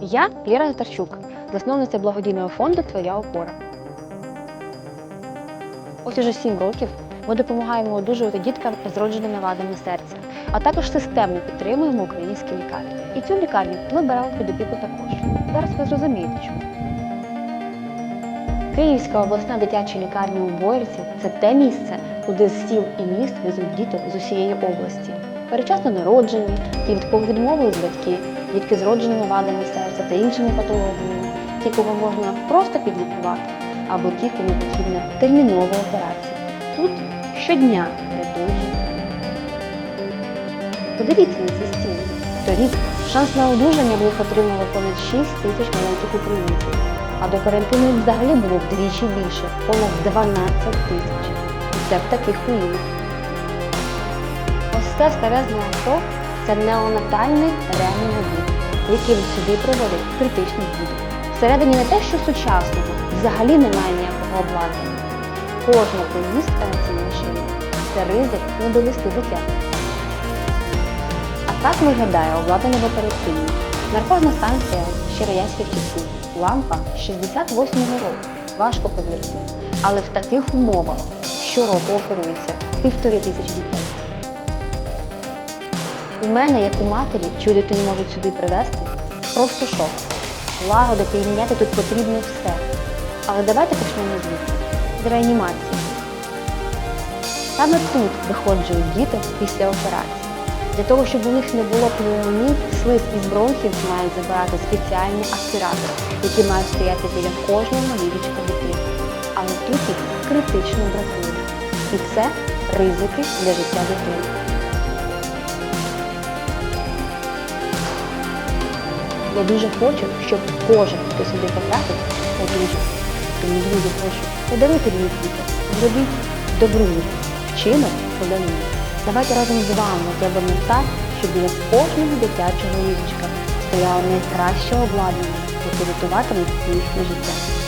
Я Ліра Татарчук, засновниця благодійного фонду Твоя опора. Ось уже сім років ми допомагаємо одужувати діткам з родженими вадами серця, а також системно підтримуємо українські лікарні. І цю лікарню ми беремо під опіку також. Зараз ви зрозумієте, чому. Київська обласна дитяча лікарня у Боярці це те місце, куди з сіл і міст везуть діток з усієї області. Перечасно народжені, ті, від кого відмовились батьки, дітки з родженими вадами серця та іншими патологіями, ті, кого можна просто підлікувати, або ті, кому потрібна термінова операція. Тут щодня рятують життя. Подивіться на ці стіни. Торік шанс на одужання в них отримало понад 6 тисяч маленьких українців, а до карантину взагалі було вдвічі більше, понад 12 тисяч. Це в таких руїнах. Ось це старезне авто це неонатальний реанімобіль, який сюди проводить критичний будинок. Всередині не те, що сучасного, взагалі немає ніякого обладнання. Кожна поїздка на цій машині це ризик не довести дитя. А так виглядає обладнання в операційній. Наркозна станція Щероянських часів. Лампа 68-го року. Важко повірити. Але в таких умовах щороку оперується півтори тисячі дітей. У мене, як у матері, чию дитину можуть сюди привезти, просто шок. Лагодити і міняти тут потрібно все. Але давайте почнемо звідси. З реанімації. Саме тут виходжують діти після операції. Для того, щоб у них не було пневмонії, слиз із бронхів мають забирати спеціальні аспіратори, які мають стояти біля кожного ліжечка дитини. Але тут їх критично бракує. І це ризики для життя дитини. Я дуже хочу, щоб кожен, хто сюди потрапив, одужав. Тому, дуже хочу подаруйте мені квіти, зробіть добру вчинок подану. Давайте разом з вами зробимо так, щоб біля кожного дитячого ліжечка стояло найкраще обладнання, яке рятуватиме їхнє життя.